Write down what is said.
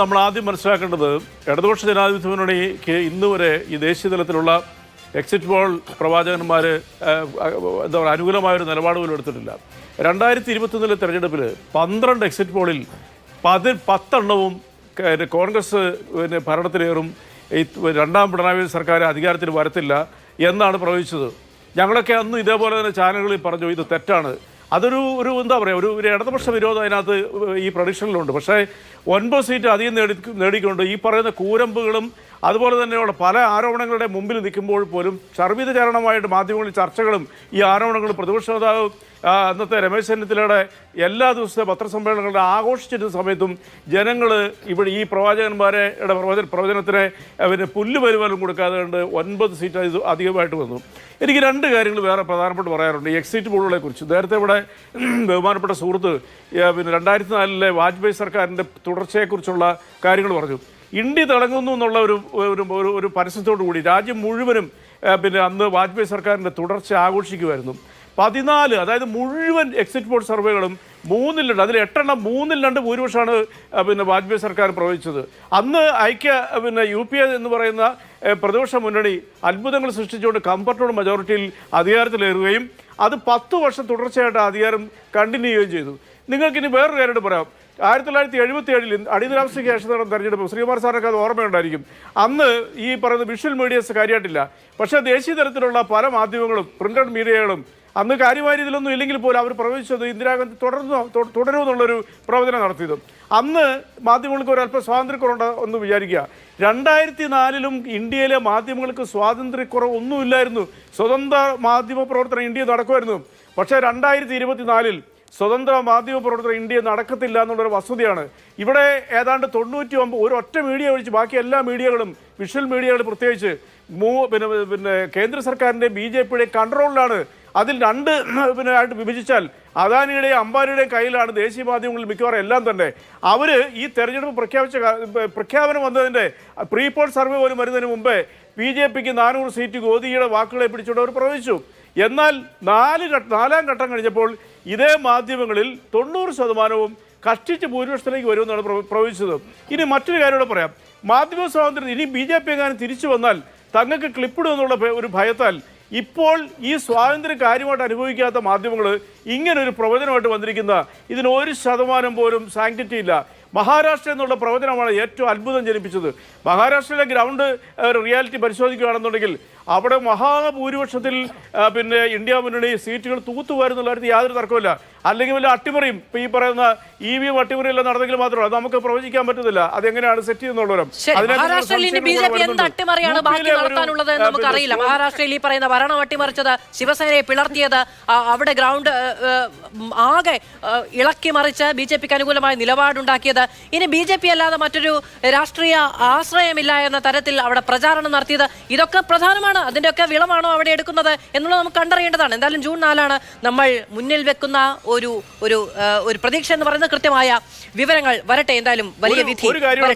നമ്മൾ ആദ്യം മനസ്സിലാക്കേണ്ടത് ഇടതുപക്ഷ ജനാധിപത്യ മുന്നണിക്ക് ഇന്ന് വരെ ഈ ദേശീയ തലത്തിലുള്ള എക്സിറ്റ് പോൾ പ്രവാചകന്മാർ എന്താ പറയുക അനുകൂലമായൊരു നിലപാട് പോലും എടുത്തിട്ടില്ല. രണ്ടായിരത്തി ഇരുപത്തൊന്നിലെ തെരഞ്ഞെടുപ്പിൽ പന്ത്രണ്ട് എക്സിറ്റ് പോളിൽ പതി പത്തെണ്ണവും കോൺഗ്രസ് പിന്നെ ഭരണത്തിലേറും രണ്ടാം പിണറായി സർക്കാർ അധികാരത്തിൽ വരത്തില്ല എന്നാണ് പ്രവചിച്ചത്. ഞങ്ങളൊക്കെ അന്ന് ഇതേപോലെ തന്നെ ചാനലുകളിൽ പറഞ്ഞു ഇത് തെറ്റാണ്. അതൊരു ഒരു എന്താ പറയുക ഒരു ഒരു ഇടതുപക്ഷ വിരോധം അതിനകത്ത് ഈ പ്രൊഡിക്ഷനിലുണ്ട്. പക്ഷേ ഒൻപത് സീറ്റ് അധികം നേടി നേടിക്കൊണ്ട് ഈ പറയുന്ന കൂരമ്പുകളും അതുപോലെ തന്നെയുള്ള പല ആരോപണങ്ങളുടെ മുമ്പിൽ നിൽക്കുമ്പോൾ പോലും ചർവിത ചരണമായിട്ട് മാധ്യമങ്ങളിൽ ചർച്ചകളും ഈ ആരോപണങ്ങളും പ്രതിപക്ഷ നേതാവ് അന്നത്തെ രമേശ് ചെന്നിത്തലയുടെ എല്ലാ ദിവസത്തെ പത്രസമ്മേളനങ്ങളുടെ ആഘോഷിച്ചിരുന്ന സമയത്തും ജനങ്ങൾ ഇവിടെ ഈ പ്രവാചകന്മാരെ യുടെ പ്രവചന പ്രവചനത്തിന് പിന്നെ പുല്ല് പരിപാലനം കൊടുക്കാതെ കൊണ്ട് ഒൻപത് സീറ്റ് അധികമായിട്ട് വന്നു. എനിക്ക് രണ്ട് കാര്യങ്ങൾ വേറെ പ്രധാനപ്പെട്ട് പറയാറുണ്ട് എക്സിറ്റ് പോളുകളെ കുറിച്ച്. നേരത്തെ ഇവിടെ ബഹുമാനപ്പെട്ട സുഹൃത്ത് പിന്നെ രണ്ടായിരത്തി നാലിലെ വാജ്പേയി സർക്കാരിന്റെ തുടർച്ചയെക്കുറിച്ചുള്ള കാര്യങ്ങൾ പറഞ്ഞു. ഇന്ത്യ തിളങ്ങുന്നു എന്നുള്ള ഒരു ഒരു ഒരു പരസ്യത്തോടു കൂടി രാജ്യം മുഴുവനും പിന്നെ അന്ന് വാജ്പേയി സർക്കാരിന്റെ തുടർച്ച ആഘോഷിക്കുമായിരുന്നു പതിനാല് അതായത് മുഴുവൻ എക്സിറ്റ് പോൾ സർവേകളും മൂന്നിൽ രണ്ട് അതിൽ എട്ടെണ്ണം മൂന്നിൽ രണ്ട് ഭൂരിപക്ഷമാണ് പിന്നെ വാജ്പേയി സർക്കാർ പ്രവചിച്ചത്. അന്ന് ഐക്യ പിന്നെ യു പി എ എന്ന് പറയുന്ന പ്രതിപക്ഷ മുന്നണി അത്ഭുതങ്ങൾ സൃഷ്ടിച്ചുകൊണ്ട് കംഫർട്ടോട് മെജോറിറ്റിയിൽ അധികാരത്തിലേറുകയും അത് പത്ത് വർഷം തുടർച്ചയായിട്ട് അധികാരം കണ്ടിന്യൂ ചെയ്യുകയും ചെയ്തു. നിങ്ങൾക്കിനി വേറൊരു കാര്യം പറയാം. ആയിരത്തി തൊള്ളായിരത്തി എഴുപത്തി ഏഴിൽ അടിയന്തരാവസ്ഥയ്ക്ക് ശേഷം നടന്ന തെരഞ്ഞെടുപ്പ് ശ്രീകുമാർ സാറിനൊക്കെ അത് ഓർമ്മയുണ്ടായിരിക്കും. അന്ന് ഈ പറയുന്ന വിഷ്വൽ മീഡിയസ് കാര്യമായിട്ടില്ല. പക്ഷേ ദേശീയ തലത്തിലുള്ള പല മാധ്യമങ്ങളും പ്രിന്റഡ് മീഡിയകളും അന്ന് കാര്യമായ രീതിയിലൊന്നും ഇല്ലെങ്കിൽ പോലും അവർ പ്രവചിച്ചത് ഇന്ദിരാഗാന്ധി തുടർന്നു തുടരുമെന്നുള്ളൊരു പ്രവചനം നടത്തിയത്. അന്ന് മാധ്യമങ്ങൾക്ക് ഒരു അല്പം സ്വാതന്ത്ര്യക്കുറവുണ്ട് ഒന്ന് വിചാരിക്കുക. രണ്ടായിരത്തി നാലിലും ഇന്ത്യയിലെ മാധ്യമങ്ങൾക്ക് സ്വാതന്ത്ര്യക്കുറവ് ഒന്നുമില്ലായിരുന്നു സ്വതന്ത്ര മാധ്യമ പ്രവർത്തനം ഇന്ത്യയിൽ നടക്കുമായിരുന്നു. പക്ഷേ രണ്ടായിരത്തി ഇരുപത്തിനാലിൽ സ്വതന്ത്ര മാധ്യമ പ്രവർത്തകർ ഇന്ത്യ നടക്കത്തില്ല എന്നുള്ളൊരു വസ്തുതയാണ്. ഇവിടെ ഏതാണ്ട് തൊണ്ണൂറ്റി ഒമ്പത് ഒരു ഒറ്റ മീഡിയ ഒഴിച്ച് ബാക്കി എല്ലാ മീഡിയകളും വിഷ്വൽ മീഡിയകൾ പ്രത്യേകിച്ച് മൂ പിന്നെ പിന്നെ കേന്ദ്ര സർക്കാരിന്റെ ബി ജെ പിയുടെ കൺട്രോളിലാണ്. അതിൽ രണ്ട് പിന്നെ ആയിട്ട് വിഭജിച്ചാൽ അദാനിയുടെയും അംബാനിയുടെയും കയ്യിലാണ് ദേശീയ മാധ്യമങ്ങളിൽ മിക്കവാറും എല്ലാം തന്നെ. അവർ ഈ തെരഞ്ഞെടുപ്പ് പ്രഖ്യാപിച്ച പ്രഖ്യാപനം വന്നതിന്റെ പ്രീ പോൾ സർവേ പോലും വരുന്നതിന് മുമ്പേ ബി ജെ പിക്ക് നാനൂറ് സീറ്റ് ഗോദിയുടെ വാക്കുകളെ പിടിച്ചുകൊണ്ട് അവർ പ്രവചിച്ചു. എന്നാൽ നാല് നാലാം ഘട്ടം കഴിഞ്ഞപ്പോൾ ഇതേ മാധ്യമങ്ങളിൽ തൊണ്ണൂറ് ശതമാനവും കഷ്ടിച്ച് ഭൂരിപക്ഷത്തിലേക്ക് വരുമെന്നാണ് പ്രവ- പ്രവചിച്ചത്. ഇനി മറ്റൊരു കാര്യം കൂടെ പറയാം. മാധ്യമ സ്വാതന്ത്ര്യം ഇനി ബി ജെ പി എങ്ങാനും തിരിച്ചു വന്നാൽ തങ്ങൾക്ക് ക്ലിപ്പിടുമെന്നുള്ള ഒരു ഭയത്താൽ ഇപ്പോൾ ഈ സ്വാതന്ത്ര്യം കാര്യമായിട്ട് അനുഭവിക്കാത്ത മാധ്യമങ്ങൾ ഇങ്ങനൊരു പ്രവചനമായിട്ട് വന്നിരിക്കുന്ന ഇതിന് ഒരു ശതമാനം പോലും സാങ്ക്ടിറ്റി ഇല്ല. മഹാരാഷ്ട്ര എന്നുള്ള പ്രവചനമാണ് ഏറ്റവും അത്ഭുതം ജനിപ്പിച്ചത്. മഹാരാഷ്ട്രയിലെ ഗ്രൗണ്ട് റിയാലിറ്റി പരിശോധിക്കുകയാണെന്നുണ്ടെങ്കിൽ അവിടെ മഹാഭൂരിപക്ഷത്തിൽ പിന്നെ ഇന്ത്യ മുന്നണി സീറ്റുകൾ തൂത്തുവാരുന്നുള്ള കാര്യത്തിൽ യാതൊരു തർക്കമില്ല അല്ലെങ്കിൽ വല്ല അട്ടിമറിയും ഇപ്പൊ ഈ പറയുന്ന ഇ വി എം അട്ടിമറിയെല്ലാം നടന്നെങ്കിൽ മാത്രമല്ല അത് നമുക്ക് പ്രവചിക്കാൻ പറ്റത്തില്ല അതെങ്ങനെയാണ് സെറ്റ് ചെയ്യുന്നുള്ളവരും? നടത്താനുള്ളത് എന്ന് നമുക്കറിയില്ല മഹാരാഷ്ട്രയിൽ ഈ പറയുന്ന ഭരണം അട്ടിമറിച്ചത് ശിവസേനയെ പിളർത്തിയത് അവിടെ ഗ്രൗണ്ട് ആകെ ഇളക്കി മറിച്ച് ബി ജെ പിക്ക് അനുകൂലമായ നിലപാടുണ്ടാക്കിയത്. ഇനി ബി ജെ പി അല്ലാതെ മറ്റൊരു രാഷ്ട്രീയ ആശ്രയമില്ല എന്ന തരത്തിൽ അവിടെ പ്രചാരണം നടത്തിയത്. ഇതൊക്കെ പ്രധാനമാണ് അതിന്റെയൊക്കെ വിളവാണോ അവിടെ എടുക്കുന്നത് എന്നുള്ളത് നമുക്ക് കണ്ടറിയേണ്ടതാണ് എന്തായാലും ജൂൺ നാലാണ് നമ്മൾ മുന്നിൽ വെക്കുന്ന ഒരു ഒരു ഒരു പ്രതീക്ഷ എന്ന് പറയുന്നത് കൃത്യമായ വിവരങ്ങൾ വരട്ടെ എന്തായാലും വലിയ വിധി.